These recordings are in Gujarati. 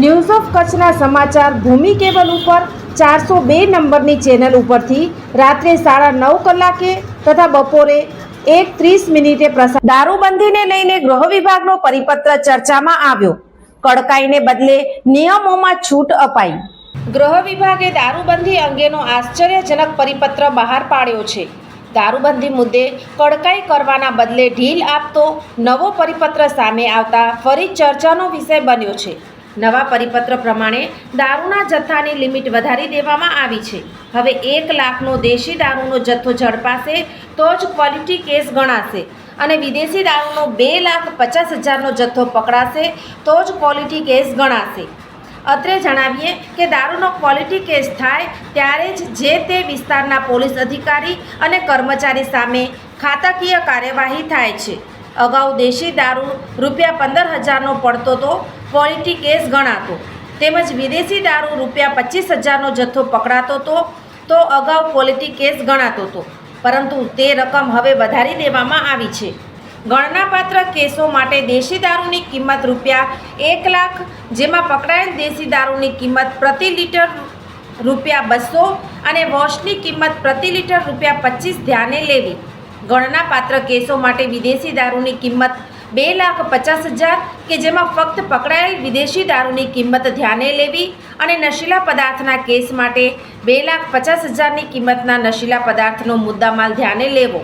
News of કચ્છના સમાચાર ભૂમિ કેબલ ઉપર ચારસો બે નંબરની ચેનલ ઉપરથી રાત્રે સાડા નવ કલાકે તથા બપોરે એક ત્રીસ મિનિટે પ્રસાર દારૂબંધીને લઈને ગૃહ વિભાગનો પરિપત્ર ચર્ચામાં આવ્યો. કડકાઈને બદલે નિયમોમાં છૂટ અપાઈ. ગૃહ વિભાગે દારૂબંધી અંગેનો આશ્ચર્યજનક પરિપત્ર બહાર પાડ્યો છે. દારૂબંધી મુદ્દે કડકાઈ કરવાના બદલે ઢીલ આપતો નવો પરિપત્ર સામે આવતા ફરી ચર્ચાનો વિષય બન્યો છે. નવા પરિપત્ર પ્રમાણે દારૂના જથ્થાની લિમિટ વધારી દેવામાં આવી છે. હવે એક લાખનો દેશી દારૂનો જથ્થો ઝડપાશે તો જ ક્વોલિટી કેસ ગણાશે અને વિદેશી દારૂનો બે લાખ પચાસ હજારનો જથ્થો પકડાશે તો જ ક્વોલિટી કેસ ગણાશે. અત્રે જણાવીએ કે દારૂનો ક્વોલિટી કેસ થાય ત્યારે જ જે તે વિસ્તારના પોલીસ અધિકારી અને કર્મચારી સામે ખાતાકીય કાર્યવાહી થાય છે. અગાઉ દેશી દારૂ રૂપિયા પંદર હજારનો પડતો તો ક્વોલિટી કેસ ગણાતો. તેમજ વિદેશી દારૂ રૂપિયા પચીસ હજારનો જથ્થો પકડાતો તો તો અગાઉ ક્વોલિટી કેસ ગણાતો હતો પરંતુ તે રકમ હવે વધારી દેવામાં આવી છે. ગણનાપાત્ર કેસો માટે દેશી દારૂની કિંમત રૂપિયા એક લાખ, જેમાં પકડાયેલ દેશી દારૂની કિંમત પ્રતિ લીટર રૂપિયા બસો અને વોશની કિંમત પ્રતિ લીટર રૂપિયા પચીસ ધ્યાને લેવી. ગણનાપાત્ર કેસો માટે વિદેશી દારૂની કિંમત બે લાખ પચાસ હજાર કે જેમાં ફક્ત પકડાયેલ વિદેશી દારૂની કિંમત ધ્યાને લેવી અને નશીલા પદાર્થના કેસ માટે બે લાખ પચાસ હજારની કિંમતના નશીલા પદાર્થનો મુદ્દામાલ ધ્યાને લેવો.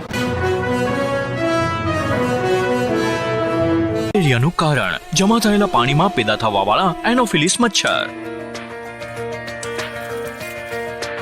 મેલેરિયાનું કારણ. જમા થયેલા પાણીમાં પેદા થવાવાળા એનોફિલિસ મચ્છર.